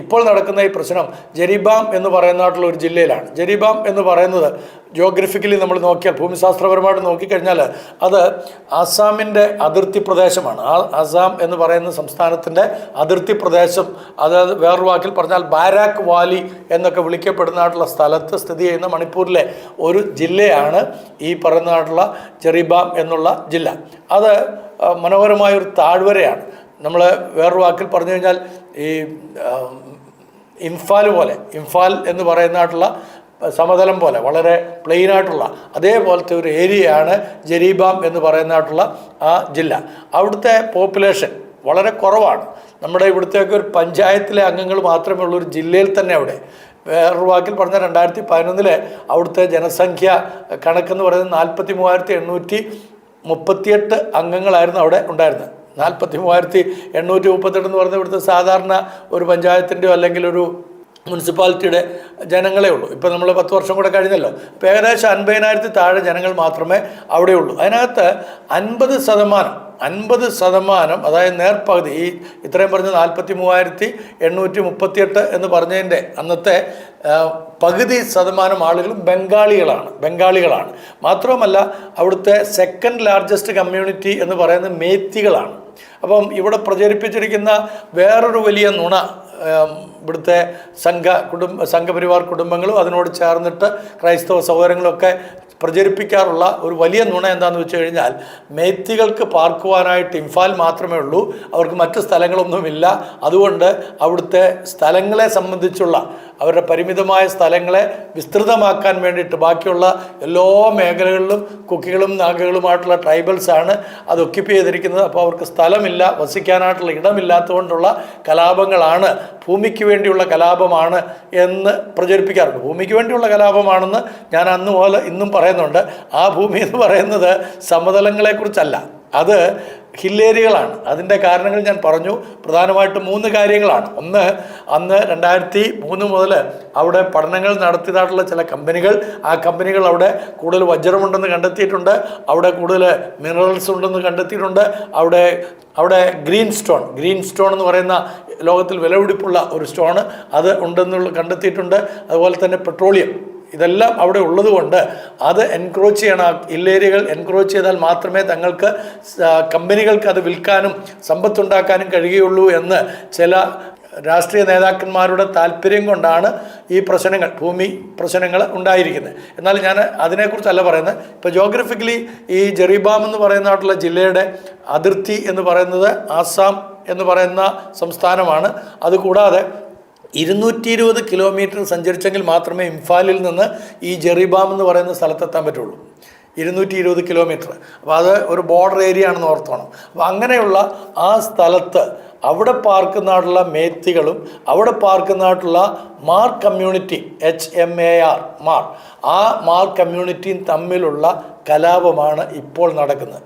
ഇപ്പോൾ നടക്കുന്ന ഈ പ്രശ്നം ജരീബാം എന്ന് പറയുന്നതായിട്ടുള്ള ഒരു ജില്ലയിലാണ്. ജരീബാം എന്ന് പറയുന്നത് ജോഗ്രഫിക്കലി നമ്മൾ നോക്കിയാൽ ഭൂമിശാസ്ത്രപരമായിട്ട് നോക്കിക്കഴിഞ്ഞാൽ അത് ആസാമിന്റെ അതിർത്തി പ്രദേശമാണ്. ആ ആസാം എന്ന് പറയുന്ന സംസ്ഥാനത്തിന്റെ അതിർത്തി പ്രദേശം അതായത് വേറൊരു വാക്കിൽ പറഞ്ഞാൽ ബാരാക്ക് വാലി എന്നൊക്കെ വിളിക്കപ്പെടുന്നതായിട്ടുള്ള സ്ഥലത്ത് സ്ഥിതി ചെയ്യുന്ന മണിപ്പൂരിലെ ഒരു ജില്ലയാണ് ഈ പറയുന്നതായിട്ടുള്ള ജെറിബാം എന്നുള്ള ജില്ല. അത് മനോഹരമായ ഒരു താഴ്വരയാണ്. നമ്മൾ വേറൊരു വാക്കിൽ പറഞ്ഞു കഴിഞ്ഞാൽ ഈ ഇംഫാൽ പോലെ ഇംഫാൽ എന്ന് പറയുന്നതായിട്ടുള്ള സമതലം പോലെ വളരെ പ്ലെയിൻ ആയിട്ടുള്ള അതേപോലത്തെ ഒരു ഏരിയയാണ് ജരീബാം എന്ന് പറയുന്നതായിട്ടുള്ള ആ ജില്ല. അവിടുത്തെ പോപ്പുലേഷൻ വളരെ കുറവാണ്. നമ്മുടെ ഇവിടുത്തെയൊക്കെ ഒരു പഞ്ചായത്തിലെ അംഗങ്ങൾ മാത്രമേ ഉള്ളൂ ഒരു ജില്ലയിൽ തന്നെ അവിടെ. വേറൊരു വാക്കിൽ പറഞ്ഞ രണ്ടായിരത്തി പതിനൊന്നിലെ അവിടുത്തെ ജനസംഖ്യ കണക്കെന്ന് പറയുന്നത് നാൽപ്പത്തി മൂവായിരത്തി എണ്ണൂറ്റി മുപ്പത്തിയെട്ട് അംഗങ്ങളായിരുന്നു അവിടെ ഉണ്ടായിരുന്നത്. നാൽപ്പത്തി മൂവായിരത്തി എണ്ണൂറ്റി മുപ്പത്തെട്ട് എന്ന് പറഞ്ഞ ഇവിടുത്തെ സാധാരണ ഒരു പഞ്ചായത്തിന്റെയോ അല്ലെങ്കിൽ ഒരു മുനിസിപ്പാലിറ്റിയുടെ ജനങ്ങളെ ഉള്ളൂ. ഇപ്പോൾ നമ്മൾ പത്ത് വർഷം കൂടെ കഴിഞ്ഞല്ലോ. അപ്പോൾ ഏകദേശം അൻപതിനായിരത്തി താഴെ ജനങ്ങൾ മാത്രമേ അവിടെയുള്ളൂ. അതിനകത്ത് അൻപത് ശതമാനം അൻപത് ശതമാനം അതായത് നേർപ്പകുതി ഈ ഇത്രയും പറഞ്ഞ നാൽപ്പത്തി മൂവായിരത്തി എണ്ണൂറ്റി മുപ്പത്തിയെട്ട് എന്ന് പറഞ്ഞതിന്റെ അന്നത്തെ പകുതി ശതമാനം ആളുകളും ബംഗാളികളാണ് ബംഗാളികളാണ്. മാത്രവുമല്ല അവിടുത്തെ സെക്കൻഡ് ലാർജസ്റ്റ് കമ്മ്യൂണിറ്റി എന്ന് പറയുന്നത് മേത്തികളാണ്. അപ്പം ഇവിടെ പ്രചരിപ്പിച്ചിരിക്കുന്ന വേറൊരു വലിയ നുണ ഇവിടുത്തെ സംഘ കുടുംബ സംഘപരിവാർ കുടുംബങ്ങളും അതിനോട് ചേർന്നിട്ട് ക്രൈസ്തവ സഹോദരങ്ങളൊക്കെ പ്രചരിപ്പിക്കാറുള്ള ഒരു വലിയ നുണ എന്താണെന്ന് വെച്ച് കഴിഞ്ഞാൽ മേത്തികൾക്ക് പാർക്കുവാനായിട്ട് ഇംഫാൽ മാത്രമേ ഉള്ളൂ അവർക്ക് മറ്റ് സ്ഥലങ്ങളൊന്നുമില്ല. അതുകൊണ്ട് അവിടുത്തെ സ്ഥലങ്ങളെ സംബന്ധിച്ചുള്ള അവരുടെ പരിമിതമായ സ്ഥലങ്ങളെ വിസ്തൃതമാക്കാൻ വേണ്ടിയിട്ട് ബാക്കിയുള്ള എല്ലാ മേഖലകളിലും കുക്കികളും നാഗകളുമായിട്ടുള്ള ട്രൈബൽസാണ് അത് ഒക്യുപ്പൈ ചെയ്തിരിക്കുന്നത്. അപ്പോൾ അവർക്ക് സ്ഥലമില്ല വസിക്കാനായിട്ടുള്ള ഇടമില്ലാത്തതുകൊണ്ടുള്ള കലാപങ്ങളാണ് ഭൂമിക്ക് വേണ്ടിയുള്ള കലാപമാണ് എന്ന് പ്രചരിപ്പിക്കാറുണ്ട്. ഭൂമിക്ക് വേണ്ടിയുള്ള കലാപമാണെന്ന് ഞാൻ അന്ന് മുതൽ ഇന്നും പറയുന്നുണ്ട്. ആ ഭൂമി എന്ന് പറയുന്നത് സമതലങ്ങളെക്കുറിച്ചല്ല. അത് ഹില്ലേരികളാണ്. അതിന്റെ കാരണങ്ങൾ ഞാൻ പറഞ്ഞു. പ്രധാനമായിട്ടും മൂന്ന് കാര്യങ്ങളാണ്. ഒന്ന് അന്ന് രണ്ടായിരത്തി മൂന്ന് മുതൽ അവിടെ പഠനങ്ങൾ നടത്തിയതായിട്ടുള്ള ചില കമ്പനികൾ. ആ കമ്പനികൾ അവിടെ കൂടുതൽ വജ്രമുണ്ടെന്ന് കണ്ടെത്തിയിട്ടുണ്ട്. അവിടെ കൂടുതൽ മിനറൽസ് ഉണ്ടെന്ന് കണ്ടെത്തിയിട്ടുണ്ട്. അവിടെ അവിടെ ഗ്രീൻ സ്റ്റോൺ ഗ്രീൻ സ്റ്റോൺ എന്ന് പറയുന്ന ലോകത്തിൽ വിലപിടിപ്പുള്ള ഒരു സ്റ്റോണ് അത് ഉണ്ടെന്നുള്ള കണ്ടെത്തിയിട്ടുണ്ട്. അതുപോലെ തന്നെ പെട്രോളിയം ഇതെല്ലാം അവിടെ ഉള്ളതുകൊണ്ട് അത് എൻക്രോച്ച് ചെയ്യണം ഇല്ലേരിയകൾ എൻക്രോച്ച് ചെയ്താൽ മാത്രമേ തങ്ങൾക്ക് കമ്പനികൾക്ക് അത് വിൽക്കാനും സമ്പത്തുണ്ടാക്കാനും കഴിയുകയുള്ളൂ എന്ന് ചില രാഷ്ട്രീയ നേതാക്കന്മാരുടെ താല്പര്യം കൊണ്ടാണ് ഈ പ്രശ്നങ്ങൾ ഭൂമി പ്രശ്നങ്ങൾ ഉണ്ടായിരിക്കുന്നത്. എന്നാൽ ഞാൻ അതിനെക്കുറിച്ചല്ല പറയുന്നത്. ഇപ്പോൾ ജോഗ്രഫിക്കലി ഈ ജെറിബാം എന്ന് പറയുന്ന പറയുന്നതായിട്ടുള്ള ജില്ലയുടെ അതിർത്തി എന്ന് പറയുന്നത് ആസാം എന്ന് പറയുന്ന സംസ്ഥാനമാണ്. അതുകൂടാതെ ഇരുന്നൂറ്റി ഇരുപത് കിലോമീറ്റർ സഞ്ചരിച്ചെങ്കിൽ മാത്രമേ ഇംഫാലിൽ നിന്ന് ഈ ജെറിബാം എന്ന് പറയുന്ന സ്ഥലത്തെത്താൻ പറ്റുള്ളൂ. ഇരുന്നൂറ്റി ഇരുപത് കിലോമീറ്റർ അപ്പോൾ അത് ഒരു ബോർഡർ ഏരിയ ആണെന്ന് ഓർത്തോണം. അപ്പോൾ അങ്ങനെയുള്ള ആ സ്ഥലത്ത് അവിടെ പാർക്കുന്നതായിട്ടുള്ള മേത്തികളും അവിടെ പാർക്കുന്നതായിട്ടുള്ള Hmar community H M A R Hmar. ആ മാർ കമ്മ്യൂണിറ്റിയും തമ്മിലുള്ള കലാപമാണ് ഇപ്പോൾ നടക്കുന്നത്.